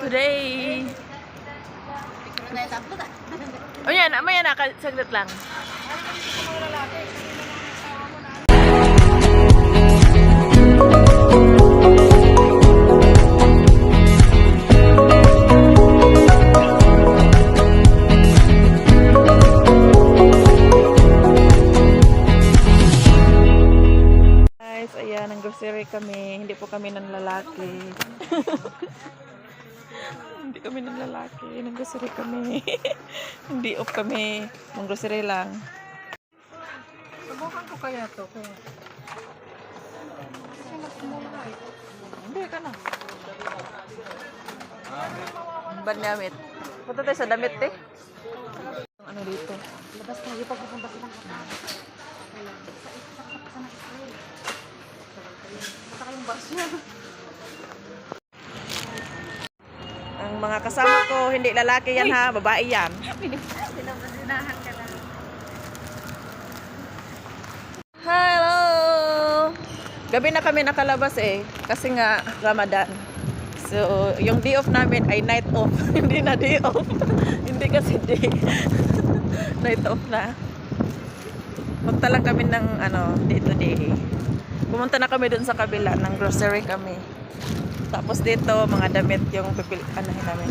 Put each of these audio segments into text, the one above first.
today. O yan, maya na, saglit lang. Guys, ayan, ang grocery kami. Hindi po kami ng lalaki. Hindi kami ng lalaki. Nang grocery kami. Hindi off kami. Nang grocery lang. Subukan ko kaya to. Kaya. Hindi ka na. Ban damit. Punta tayo sa damit eh. Ano dito? Labas tayo pagpupunta sa ng Basta kayong bus niya. Ang mga kasama ko, hindi lalaki yan ha, babae yan. Pinapasinahan ka lang. Hello! Gabi na kami nakalabas eh, kasi nga Ramadan. So, yung day off namin ay night off, hindi na day off. hindi kasi day. night off na. Punta kami ng ano, day to day. Pumunta na kami dun sa kabila, ng grocery kami. Tapos dito, mga damit yung pipil, ano namin.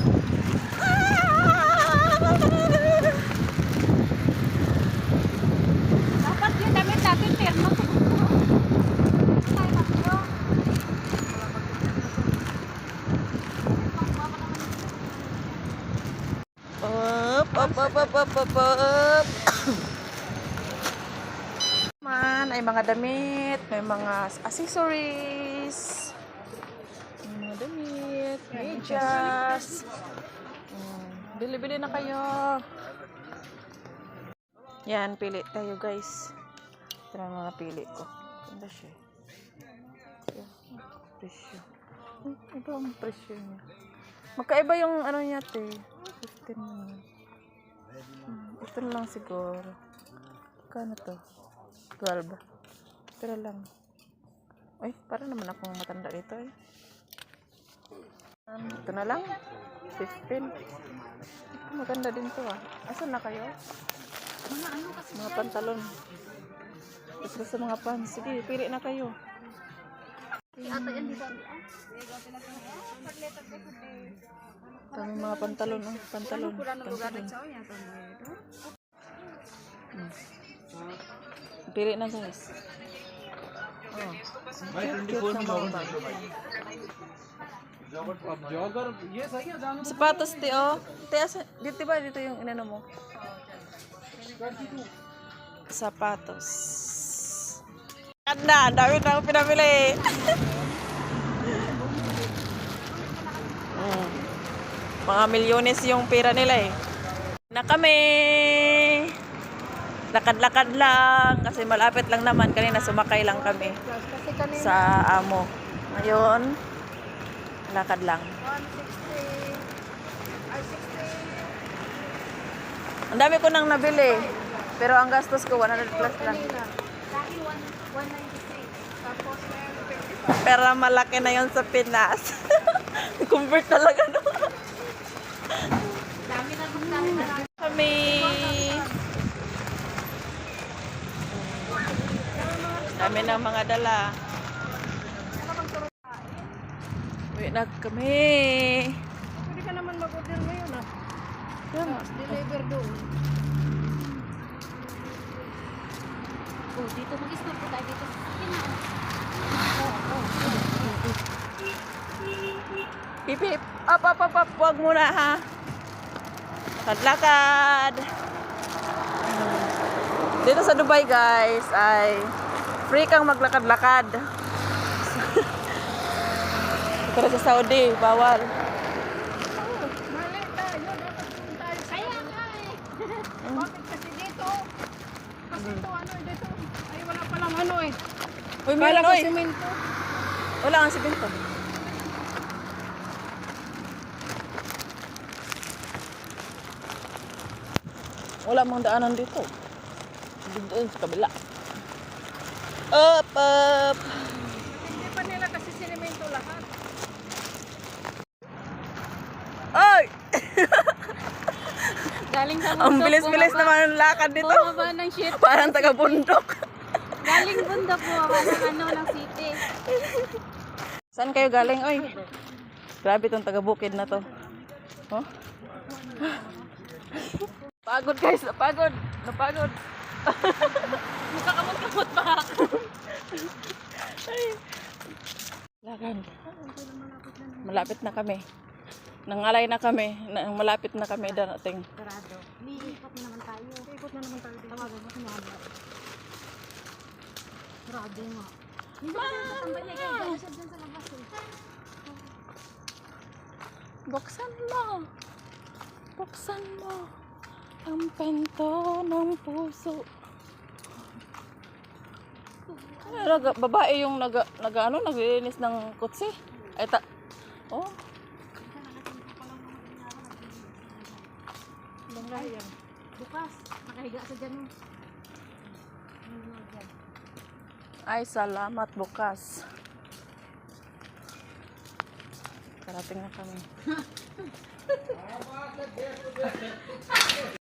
Dapat yung damit natin, termo. Up, up, up, up, up, up, up. Man, ay mga damit, may mga accessories. Medyas. Mm, Bili-bili na kayo. Yan, pili tayo guys. Ito na mga pili ko. Ganda siya. Presyo. Hmm, Iba ang presyo niya. Magkaiba yung ano niya, te. 15 naman. Hmm, ito na lang siguro. Kano to? 12. Ito na lang. Ay, para naman akong matanda dito eh. Um, ito na lang. 15. Ito, maganda din to ah. Asan na kayo? Mga ano kasi. Mga pantalon. Gusto sa mga pants. Sige, pili na kayo. Ata yan dito. Kami mga pantalon, oh. Pantalon. pantalon. Hmm. Pili na guys. Oh. Cute, cute na mga bag. Jogger, jogger. Yes, ayun. Sapatos, ti, oh. Dito ba? Dito yung inano mo. Sapatos. Ganda, ang dami na ako pinamili. mm. Mga milyones yung pera nila eh. Na kami! Lakad-lakad lang kasi malapit lang naman kanina sumakay lang kami sa amo. Ngayon, lakad lang. 160. Ay, 60. Ang dami ko nang nabili. Pero ang gastos ko 100 plus lang. Dahil 196. Tapos meron 55. Pero malaki na yon sa Pinas. Convert talaga no. Dami na. Kami. Dami ng mga dala. Na kami. Pwede ka naman mag-order ngayon ah. Yan. Deliver doon. Oh, dito mag-stop po tayo dito. Pipip. Up, up, up, up. Huwag muna ha. Lakad-lakad. Dito sa Dubai guys ay free kang maglakad-lakad. Pero sa Saudi, bawal. Mali tayo. Dapat doon tayo. Kaya nga eh. Bakit kasi dito? Kasi ito ano dito. Ay wala palang ano eh. Uy, Kala meron ko oy. simento. Wala nga si Binto. Wala mang daanan dito. Doon sa kabila. Up, up. Hindi pa nila kasi sinimento lahat. Galing sa Ang bundok, bilis-bilis bumaba- naman ang lakad dito. Bumaba ng shit. Parang taga-bundok. Galing bundok bumaba ng ano ng city. Saan kayo galing, oy? Grabe tong taga-bukid na to. Oh? Pagod guys, napagod. Napagod. Nakakamot-kamot pa ako. Lakad. Malapit na kami. Nangalay na kami. Na, malapit na kami darating. Sarado. Liikot na naman tayo. Liikot na naman tayo. Tawagan mo si mama. Sarado nga. Eh. Buksan mo. Buksan mo. Ang pento ng puso. Ay, naga, babae yung naga, naga ano, naglilinis ng kutsi. Ay, ta... Oh. Ay, bukas. Nakahiga sa dyan. oh. Ay, salamat bukas. Karating na kami.